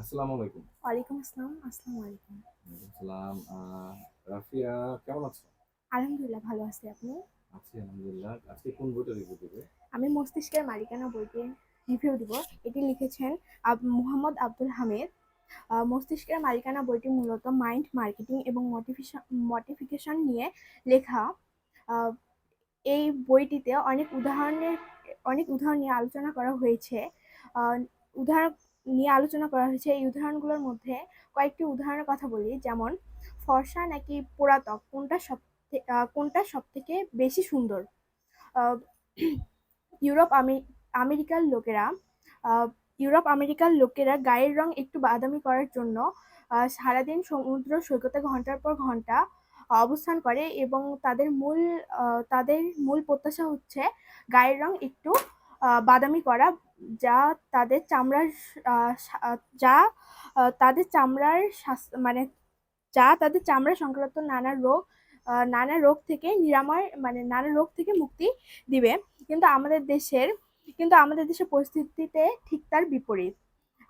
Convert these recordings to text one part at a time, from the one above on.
আসসালামু আলাইকুম। ওয়ালাইকুম আসসালাম আসসালামু আলাইকুম। ওয়ালাইকুম সালাম আহ, রাফিয়া কেমন আছো? আলহামদুলিল্লাহ ভালো আছি। আপনি? আছি আলহামদুলিল্লাহ। আজকে কোন বইটা রিভিউ দেবে? আমি মস্তিষ্কের মালিকানা বইটি রিভিউ দিব। এটি লিখেছেন মুহাম্মদ আব্দুল হামিদ। মস্তিষ্কের মালিকানা বইটি মূলত মাইন্ড মার্কেটিং এবং মোটিভেশন মোটিফিকেশন নিয়ে লেখা। এই বইটিতে অনেক উদাহরণের অনেক উদাহরণ নিয়ে আলোচনা করা হয়েছে। উদাহরণ নিয়ে আলোচনা করা হয়েছে। এই উদাহরণগুলোর মধ্যে কয়েকটি উদাহরণের কথা বলি। যেমন, ফর্সা নাকি পোড়াতক কোনটা সব কোনটা সব থেকে বেশি সুন্দর? ইউরোপ আমে- আমেরিকার লোকেরা ইউরোপ আমেরিকার লোকেরা গায়ের রং একটু বাদামি করার জন্য সারাদিন সমুদ্র সৈকতে ঘণ্টার পর ঘণ্টা অবস্থান করে এবং তাদের মূল তাদের মূল প্রত্যাশা হচ্ছে গায়ের রং একটু বাদামি করা যা তাদের চামড়ার যা তাদের চামড়ার মানে যা তাদের চামড়া সংক্রান্ত নানা রোগ নানা রোগ থেকে নিরাময় মানে নানা রোগ থেকে মুক্তি দিবে। কিন্তু আমাদের দেশের, কিন্তু আমাদের দেশের পরিস্থিতিতে ঠিক তার বিপরীত।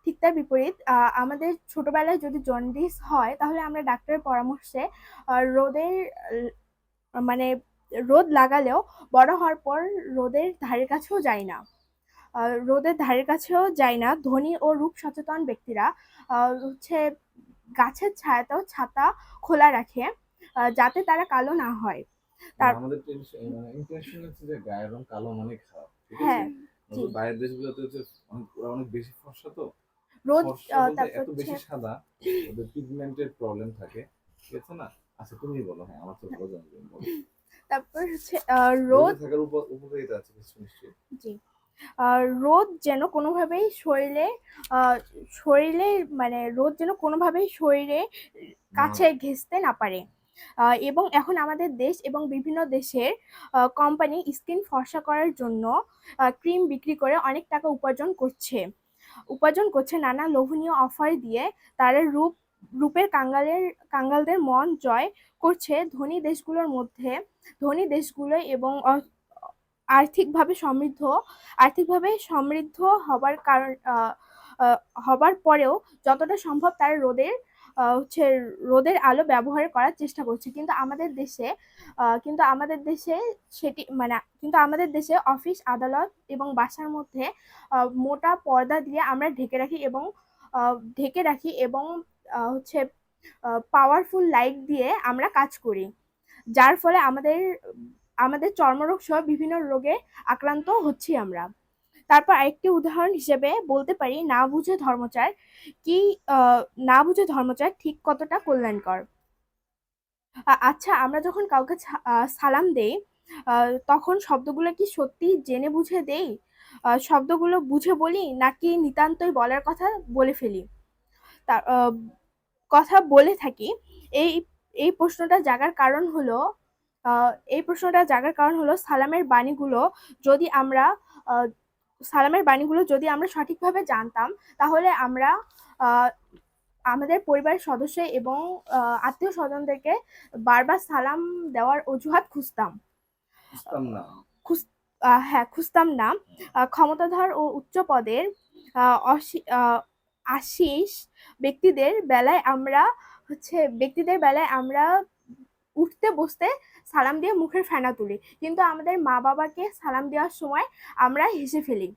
ঠিক তার বিপরীত আমাদের ছোটবেলায় যদি জন্ডিস হয়, তাহলে আমরা ডাক্তারের পরামর্শে রোদের মানে রোদ লাগালেও বড় হওয়ার পর রোদের ধারে কাছেও যাই না। রোদের ধারের কাছেও যায় না। ধনী ও রূপ সচেতন ব্যক্তিরা হচ্ছে গাছের ছায়াতেও ছাতা খোলা রাখে যাতে তারা কালো না হয়। তার- আমাদের মানে হচ্ছে যে গায়ের রং কালো মানে খারাপ হ্যাঁ বাইরের দেশগুলোতে হচ্ছে ওরা অনেক বেশি ফর্সা তো। রোদ এত বেশি হচ্ছে সাদা ওদের পিগমেন্টের প্রবলেম থাকে ঠিক না? আচ্ছা তুমি বলো হ্যাঁ আমার তো ভালো তারপর হচ্ছে রোদ থাকার উপকারিতা আছে কিছু নিশ্চয়ই? জি। রোদ যেন কোনোভাবেই শরীরে শরীরে মানে রোদ যেন কোনোভাবেই শরীরে কাছে ঘেঁষতে না পারে। এবং এখন আমাদের দেশ এবং বিভিন্ন দেশের কোম্পানি স্কিন ফর্সা করার জন্য ক্রিম বিক্রি করে অনেক টাকা উপার্জন করছে। উপার্জন করছে নানা লোভনীয় অফার দিয়ে তারা রূপ রূপের কাঙ্গালের কাঙ্গালদের মন জয় করছে। ধনী দেশগুলোর মধ্যে ধনী দেশগুলো এবং আর্থিকভাবে সমৃদ্ধ আর্থিকভাবে সমৃদ্ধ হবার কারণ হবার পরেও যতটা সম্ভব তারা রোদের হচ্ছে রোদের আলো ব্যবহার করার চেষ্টা করছে। কিন্তু আমাদের দেশে কিন্তু আমাদের দেশে সেটি মানে কিন্তু আমাদের দেশে অফিস, আদালত এবং বাসার মধ্যে মোটা পর্দা দিয়ে আমরা ঢেকে রাখি এবং ঢেকে রাখি এবং হচ্ছে পাওয়ারফুল লাইট দিয়ে আমরা কাজ করি। যার ফলে আমাদের আমাদের চর্মরোগ সহ বিভিন্ন রোগে আক্রান্ত হচ্ছি আমরা। তারপর আরেকটি উদাহরণ হিসেবে বলতে পারি, না বুঝে ধর্মচার কি না বুঝে ধর্মচার ঠিক কতটা কল্যাণকর? আচ্ছা আমরা যখন কাউকে সালাম দেই তখন শব্দগুলো কি সত্যি জেনে বুঝে দেই? শব্দগুলো বুঝে বলি নাকি নিতান্তই বলার কথা বলে ফেলি? কথা বলে থাকি। এই এই প্রশ্নটা জাগার কারণ হলো এই প্রশ্নটা জাগার কারণ হলো সালামের বাণীগুলো যদি আমরা সালামের বাণীগুলো যদি আমরা সঠিকভাবে জানতাম তাহলে আমরা আমাদের পরিবারের সদস্য এবং আত্মীয় স্বজনদেরকে বারবার সালাম দেওয়ার অজুহাত খুঁজতাম। হ্যাঁ খুঁজতাম না। ক্ষমতাধর ও উচ্চ পদের আশিস ব্যক্তিদের বেলায় আমরা হচ্ছে ব্যক্তিদের বেলায় আমরা উঠতে বসতে সালাম দিয়ে মুখের ফেনা তুলি। কিন্তু আমাদের মা বাবাকে সালাম দেওয়ার সময় আমরা হেসে ফেলি।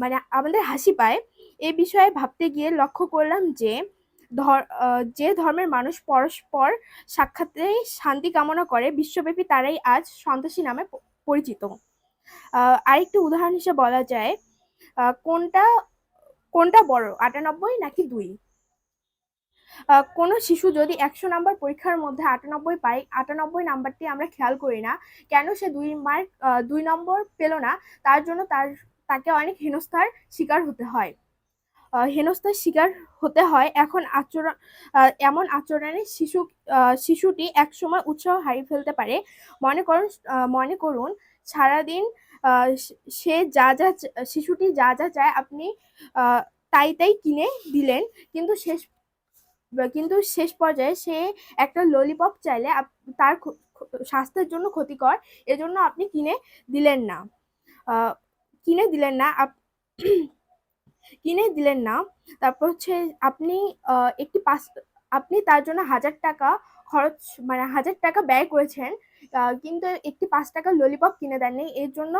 মানে আমাদের হাসি পায়। এই বিষয়ে ভাবতে গিয়ে লক্ষ্য করলাম যে, ধর যে ধর্মের মানুষ পরস্পর সাক্ষাতেই শান্তি কামনা করে, বিশ্বব্যাপী তারাই আজ সন্ত্রাসী নামে পরিচিত। আরেকটি উদাহরণ হিসেবে বলা যায় কোনটা কোনটা বড়, আটানব্বই নাকি দুই? কোনো শিশু যদি একশো নাম্বার পরীক্ষার মধ্যে আটানব্বই পায়, আটানব্বই নাম্বারটি আমরা খেয়াল করি না। কেন সে দুই মার্ক দুই নম্বর পেল না, তার জন্য তার, তাকে অনেক হেনস্থার শিকার হতে হয়। হেনস্থার শিকার হতে হয় এখন আচরণ এমন আচরণে শিশু শিশুটি একসময় উৎসাহ হারিয়ে ফেলতে পারে। মনে করুন মনে করুন, সারাদিন সে যা যা শিশুটি যা যা চায় আপনি তাই তাই কিনে দিলেন, কিন্তু শেষ কিন্তু শেষ পর্যায়ে সে একটা ললিপপ চাইলে তার স্বাস্থ্যের জন্য ক্ষতিকর। এজন্য আপনি কিনে দিলেন না। কিনে দিলেন না কিনে দিলেন না। তারপর হচ্ছে আপনি একটি পাঁচ, আপনি তার জন্য হাজার টাকা খরচ মানে হাজার টাকা ব্যয় করেছেন। কিন্তু একটি পাঁচ টাকা ললিপপ কিনে দেননি। এর জন্য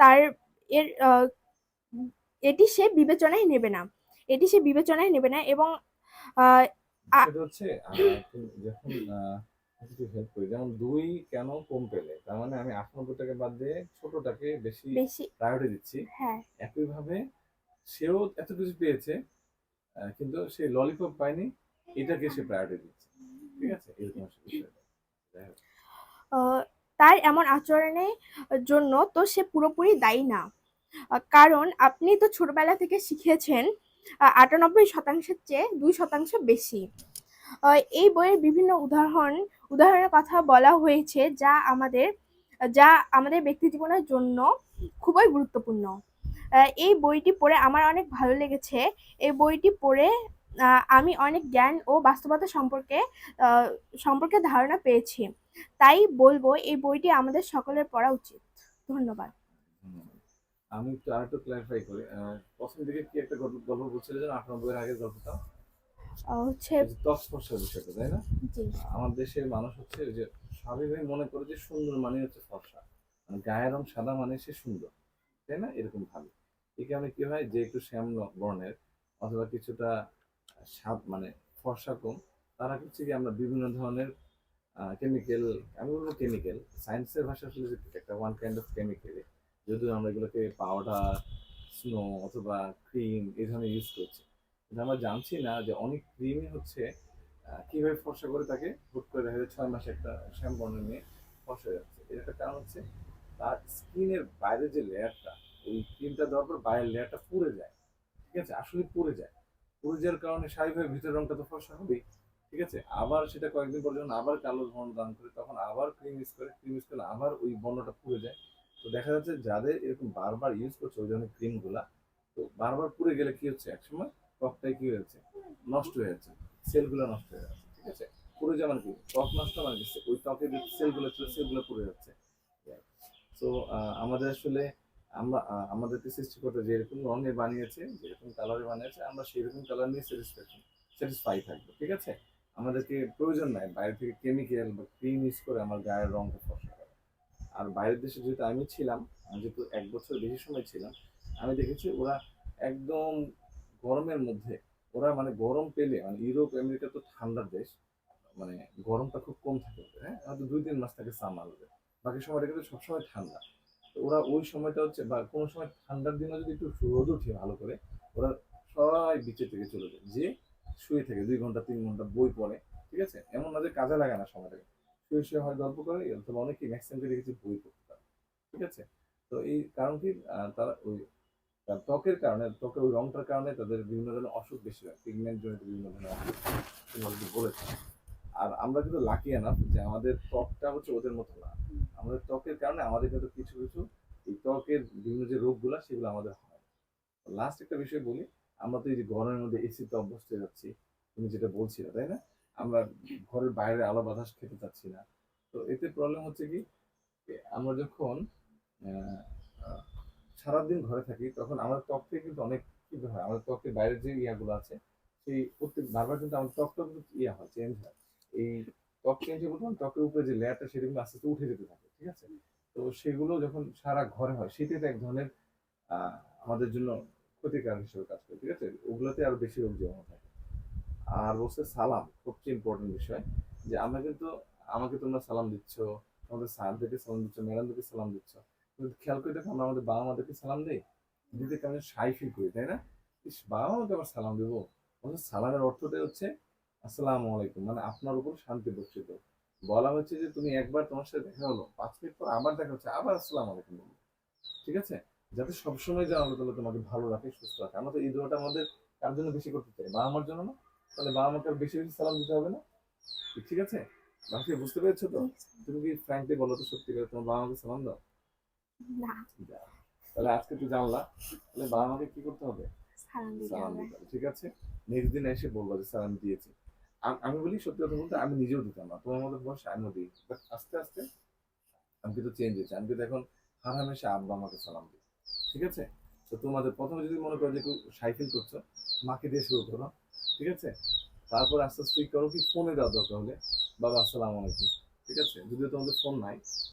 তার, এর এটি সে বিবেচনায় নেবে না। এটি সে বিবেচনায় নেবে না এবং সেটা হচ্ছে যখন কিছু হেল্প করি যেমন দুই কেন কম পেলে তার মানে আমি আটানব্বই টাকা বাদ দিয়ে ছোটটাকে বেশি প্রায়োরিটি দিচ্ছি। হ্যাঁ। একইভাবে সেও এত কিছু পেয়েছে কিন্তু সে ললিপপ পায়নি এটাকে সে প্রায়োরিটি দিচ্ছে। ঠিক আছে? এরকম তার এমন আচরণের জন্য তো সে পুরোপুরি দায়ী না। কারণ আপনি তো ছোটবেলা থেকে শিখেছেন আটানব্বই শতাংশের চেয়ে দুই শতাংশ বেশি। এই বইয়ের বিভিন্ন উদাহরণ, উদাহরণের কথা বলা হয়েছে যা আমাদের যা আমাদের ব্যক্তি জীবনের জন্য খুবই গুরুত্বপূর্ণ। এই বইটি পড়ে আমার অনেক ভালো লেগেছে। এই বইটি পড়ে আমি অনেক জ্ঞান ও বাস্তবতা সম্পর্কে সম্পর্কে ধারণা পেয়েছি। তাই বলব এই বইটি আমাদের সকলের পড়া উচিত। ধন্যবাদ। আমি একটু আরেকটু ক্লারিফাই করি প্রথম দিকে কি একটা গল্প গল্প বলছিলে যেন আটানব্বই আগের গল্পটা? হচ্ছে ওই যে ত্বক স্পর্শের বিষয়টা তাই না? আমার দেশের মানুষ হচ্ছে যে স্বাভাবিকভাবে মনে করে যে সুন্দর মানে হচ্ছে ফর্সা। মানে গায়ের রং সাদা মানে সে সুন্দর তাই না? এরকম ভাবে। এই কারণে কি হয় যে একটু শ্যাম বর্ণের অথবা কিছুটা স্বাদ মানে ফর্সা কম তারা হচ্ছে কি আমরা বিভিন্ন ধরনের কেমিক্যাল আমি বলব কেমিক্যাল সায়েন্সের ভাষা আসলে যে একটা ওয়ান কাইন্ড অফ কেমিক্যাল যদিও আমরা এগুলোকে পাউডার স্নো অথবা ক্রিম এই ধরনের ইউজ করছি। কিন্তু আমরা জানছি না যে অনেক ক্রিমই হচ্ছে কীভাবে ফর্সা করে তাকে হুট করে দেখা যায় ছয় মাসে একটা শ্যাম বর্ণ নিয়ে ফর্সা যাচ্ছে। এর একটা কারণ হচ্ছে তার স্কিনের বাইরে যে লেয়ারটা ওই ক্রিমটা দেওয়ার পর বাইরের লেয়ারটা পুড়ে যায়। ঠিক আছে? আসলে পুড়ে যায়। পুড়ে যাওয়ার কারণে স্বাভাবিকভাবে ভিতরের রঙটা তো ফর্সা হবেই। ঠিক আছে? আবার সেটা কয়েকদিন পর যখন আবার কালো বর্ণ দান করে, তখন আবার ক্রিম ইউজ করে ক্রিম ইউজ করলে আবার ওই বর্ণটা পুড়ে যায়। তো দেখা যাচ্ছে যাদের এরকম বারবার ইউজ করছে ওই ধরনের ক্রিমগুলা তো বারবার পুড়ে গেলে কি হচ্ছে? একসময় ত্বকটাই কি হয়েছে নষ্ট হয়ে যাচ্ছে। সেলগুলো নষ্ট হয়ে যাচ্ছে, ঠিক আছে? পুরো যেমন কি? ত্বক নষ্ট মানে কি? ওই ত্বকের যে সেলগুলো ছিল সেলগুলো পুড়ে যাচ্ছে। তো আমাদের আসলে আমরা আমাদেরকে সৃষ্টিকর্তা যেরকম রঙে বানিয়েছে, যেরকম কালারে বানিয়েছে, আমরা সেরকম কালার নিয়ে স্যাটিসফ্যাকশন স্যাটিসফাই থাকব, ঠিক আছে? আমাদেরকে প্রয়োজন নাই বাইরে থেকে কেমিক্যাল বা ক্রিম ইউজ করে আমার গায়ের রংটা ফসা। করা আর বাইরের দেশে যেহেতু আমি ছিলাম যেহেতু এক বছর বেশি সময় ছিলাম, আমি দেখেছি ওরা একদম গরমের মধ্যে, ওরা মানে গরম পেলে মানে ইউরোপ, আমেরিকা তো ঠান্ডার দেশ মানে গরমটা খুব কম থাকে হ্যাঁ? হয়তো দুই তিন মাস থাকে সামার বাকি সময়টা কিন্তু সবসময় ঠান্ডা। তো ওরা ওই সময়টা হচ্ছে, বা কোনো সময় ঠান্ডার দিনে যদি একটু রোদ উঠে ভালো করে, ওরা সবাই বিচে থেকে চলে যায়। যে শুয়ে থাকে, দুই ঘণ্টা, তিন ঘণ্টা বই পড়ে, ঠিক আছে? এমন না যে কাজে লাগে না সময়টাকে। শুয়ে শুয়ে হয় গল্প করে অথবা অনেকে ম্যাক্সিমামকে দেখেছি বই পড়তে পারে। ঠিক আছে? তো এই কারণ কি তারা ওই ত্বকের কারণে ত্বকের ওই রংটার কারণে তাদের বিভিন্ন ধরনের অসুখ বেশি হয়। পিগমেন্ট জনিত বিভিন্ন ধরনের অসুখ। বলেছ। আর আমরা কিন্তু লাকি এনাফ যে আমাদের ত্বকটা হচ্ছে ওদের মতো না। আমাদের ত্বকের কারণে আমাদের কিন্তু কিছু কিছু এই ত্বকের বিভিন্ন যে রোগগুলো, সেগুলো আমাদের হয়। লাস্ট একটা বিষয় বলি, আমরা তো এই যে গরমের মধ্যে এসিতে অভ্যস্ত হয়ে যাচ্ছি। তুমি যেটা বলছিলে, তাই না? আমরা ঘরের বাইরে আলো বাতাস খেতে চাচ্ছি না। তো এতে প্রবলেম হচ্ছে কি আমরা যখন সারাদিন ঘরে থাকি, তখন আমাদের ত্বক থেকে কিন্তু অনেক কি হয় আমাদের ত্বকের বাইরের যে ইয়াগুলো আছে, সেই প্রত্যেক বারবার কিন্তু আমাদের ত্বকটা কিন্তু ইয়া হয় চেঞ্জ হয়। এই ত্বক চেঞ্জ হয়ে বলতে ত্বকের উপরে যে লেয়ারটা, সেটা কিন্তু আস্তে আস্তে উঠে যেতে থাকে, ঠিক আছে? তো সেগুলো যখন সারা ঘরে হয় সেটা তো এক ধরনের আমাদের জন্য ক্ষতিকারক হিসেবে কাজ করে, ঠিক আছে? ওগুলোতে আরও বেশি রোগ জমা থাকে। আর বলছে সালাম, সবচেয়ে ইম্পর্টেন্ট বিষয় যে আমরা কিন্তু, আমাকে তোমরা সালাম দিচ্ছ আমাদের স্যারদেরকে সালাম দিচ্ছ, ম্যাডামদেরকে সালাম দিচ্ছ। কিন্তু খেয়াল করে দেখো, আমরা আমাদের বাবা মাদেরকে সালাম দিই, দিতে কেমন সাই ফিল করি, তাই না? বাবা মাকে আবার সালাম দেবো? সালামের অর্থটাই হচ্ছে, আসসালামু আলাইকুম মানে আপনার উপর শান্তি বর্ষিত। বলা হচ্ছে যে তুমি একবার তোমার সাথে দেখা হলো, পাঁচ মিনিট পর আবার দেখা হচ্ছে, আবার আসসালাম আলাইকুম ঠিক আছে? যাতে সবসময় যেন আল্লাহ তোমাকে ভালো রাখে, সুস্থ রাখে। আমরা তো এই দোয়াটা আমাদের কার জন্য বেশি করতে চাই? বাবা আমার জন্য না? তাহলে বাবা মাকে আর বেশি বেশি সালাম দিতে হবে না? ঠিক আছে? বাকি বুঝতে পেরেছ তো? তুমি কি ফ্র্যাঙ্কলি বলো তো সত্যি করে তোমার বাবা মাকে সালাম দাও? না। তাহলে আজকে তুই জানলা। তাহলে বাবা মাকে কি করতে হবে? সালাম দিতে হবে। ঠিক আছে? নেক্সট দিন এসে বলব যে সালাম দিয়েছি। আমি বলি সত্যি কথা বলতে আমি নিজেও দিতাম না। তোমার মতো বয়স আমিও দিই। But আস্তে আস্তে আমি কিন্তু চেঞ্জ হয়েছে। আমি কিন্তু এখন হার হামেশা আব্বা আমাকে সালাম দিই। ঠিক আছে? তো তো তোমাদের প্রথমে যদি মনে করো যে একটু সাইকেল করছ মাকে দিয়ে শুরু করো। ঠিক আছে? তারপর আস্তে আস্তে করো কি? ফোনে দেওয়ার দরকার হলে। বাবা, আসসালামু আলাইকুম। ঠিক আছে? যদিও তোমাদের ফোন নাই।